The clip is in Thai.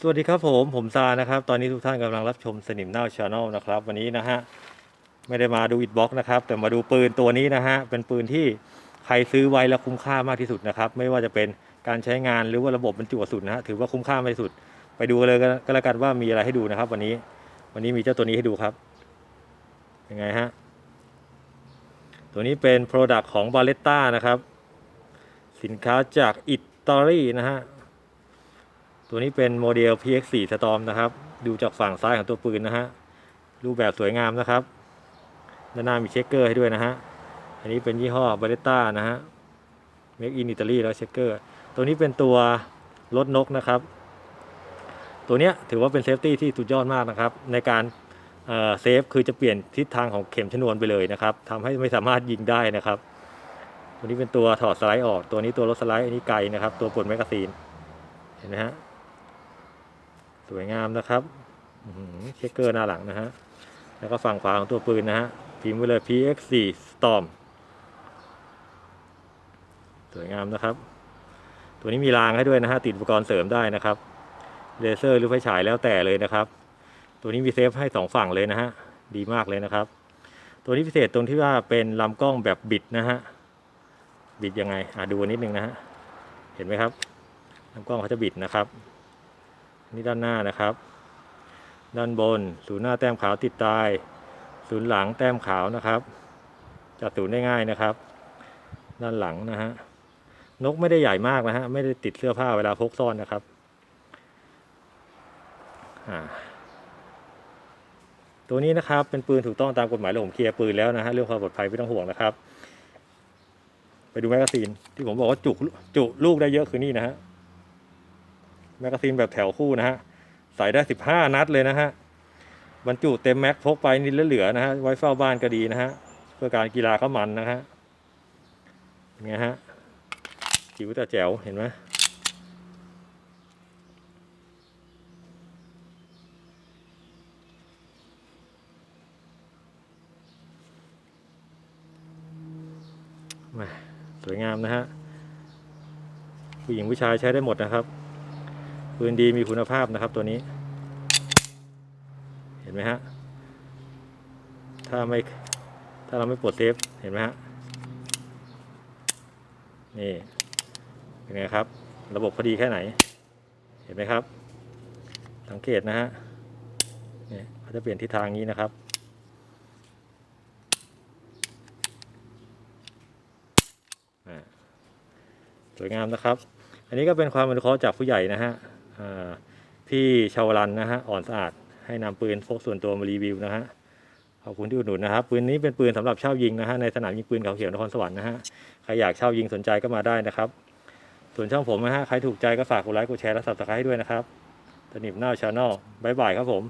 สวัสดีครับผม ผมซานะครับ ตอนนี้ทุกท่านกำลังรับชมสนิมเน่าชาแนลนะครับ วันนี้นะฮะ ไม่ได้มาดูอิดบ็อกนะครับ แต่มาดูปืนตัวนี้นะฮะ เป็นปืนที่ใครซื้อไว้แล้วคุ้มค่ามากที่สุดนะครับ ไม่ว่าจะเป็นการใช้งานหรือว่าระบบบรรจุกระสุนนะฮะ ถือว่าคุ้มค่ามากที่สุด ไปดูกันเลยก็แล้วกันว่ามีอะไรให้ดูนะครับ วันนี้ วันนี้มีเจ้าตัวนี้ให้ดูครับ ยังไงฮะ ตัวนี้เป็น Product ของ b a l e t t a นะครับ สินค้าจากอิตาลีนะฮะ ตัวนี้เป็นโมเดล PX4 Storm นะครับ ดูจากฝั่งซ้ายของตัวปืนนะฮะ รูปแบบสวยงามนะครับ ด้านหน้ามีเช็คเกอร์ให้ด้วยนะฮะ อันนี้เป็นยี่ห้อ b a l e t t a นะฮะ Make in Italy แล้วเช็คเกอร์ ตัวนี้เป็นตัวรถนกนะครับ ตัวเนี้ยถือว่าเป็นเซฟตี้ที่สุดยอดมากนะครับ ในการเอ่อเซฟคือจะเปลี่ยนทิศทางของเข็มชนวนไปเลยนะครับทำให้ไม่สามารถยิงได้นะครับ ตัวนี้เป็นตัวถอดสไลด์ออก ตัวนี้ตัวรถสไลด์อันนี้ไกลนะครับ ตัวปลดแมกกาซีน เห็นไหมฮะ สวยงามนะครับเช็คเกอร์หน้าหลังนะฮะ แล้วก็ฝั่งขวาของตัวปืนนะฮะ พิมพ์ไว้เลย PX4 Storm สวยงามนะครับ ตัวนี้มีรางให้ด้วยนะฮะ ติดอุปกรณ์เสริมได้นะครับ เลเซอร์หรือไฟฉายแล้วแต่เลยนะครับ ตัวนี้มีเซฟให้สองฝั่งเลยนะฮะ ดีมากเลยนะครับ ตัวนี้พิเศษตรงที่ว่าเป็นลำกล้องแบบบิดนะฮะ บิดยังไง อะดูนิดนึงนะฮะ เห็นไหมครับลำกล้องเขาจะบิดนะครับ นี่ด้านหน้านะครับ ด้านบนศูนย์หน้าแต้มขาวติดตาย ศูนย์หลังแต้มขาวนะครับจัดศูนย์ได้ง่ายนะครับ ด้านหลังนะฮะนกไม่ได้ใหญ่มากนะฮะไม่ได้ติดเสื้อผ้าเวลาพกซ่อนนะครับตัวนี้นะครับเป็นปืนถูกต้องตามกฎหมายแล้วผมเคลียร์ปืนแล้วนะฮะเรื่องความปลอดภัยไม่ต้องห่วงนะครับ ไปดูแมกกาซีนที่ผมบอกว่าจุจุลูกได้เยอะคือนี่นะฮะ แมกกาซีนแบบแถวคู่นะฮะใส่ได้สิบห้านัดเลยนะฮะบรรจุเต็มแม็กพกไปนิดเหลือนะฮะไว้เฝ้าบ้านก็ดีนะฮะเพื่อการกีฬาเข้ามันนะฮะเป็นไงฮะจิ๋วแต่แจ๋วเห็นไหมม่สวยงามนะฮะผู้หญิงผู้ชายใช้ได้หมดนะครับ ปืนดีมีคุณภาพนะครับตัวนี้ เห็นไหมฮะ ถ้าไม่ถ้าเราไม่ปลดเซฟเห็นไหมฮะ นี่เป็นไงครับ ระบบพอดีแค่ไหน เห็นไหมครับ สังเกตนะฮะเนี่ยเขาจะเปลี่ยนทิศทางนี้นะครับสวยงามนะครับ อันนี้ก็เป็นความอนุเคราะห์จากผู้ใหญ่นะฮะ พี่ชาวรันนะฮะอ่อนสะอาดให้นำปืนพกส่วนตัวมารีวิวนะฮะขอบคุณที่อุดหนุนนะครับปืนนี้เป็นปืนสำหรับเช่ายิงนะฮะในสนามยิงปืนเขาเขียวนครสวรรค์นะฮะใครอยากเช่ายิงสนใจก็มาได้นะครับ ส่วนช่องผมนะฮะใครถูกใจก็ฝากกดไลค์กดแชร์และสับสไครต์ให้ด้วยนะครับสนิมหน้าชาแนลบายบายครับผม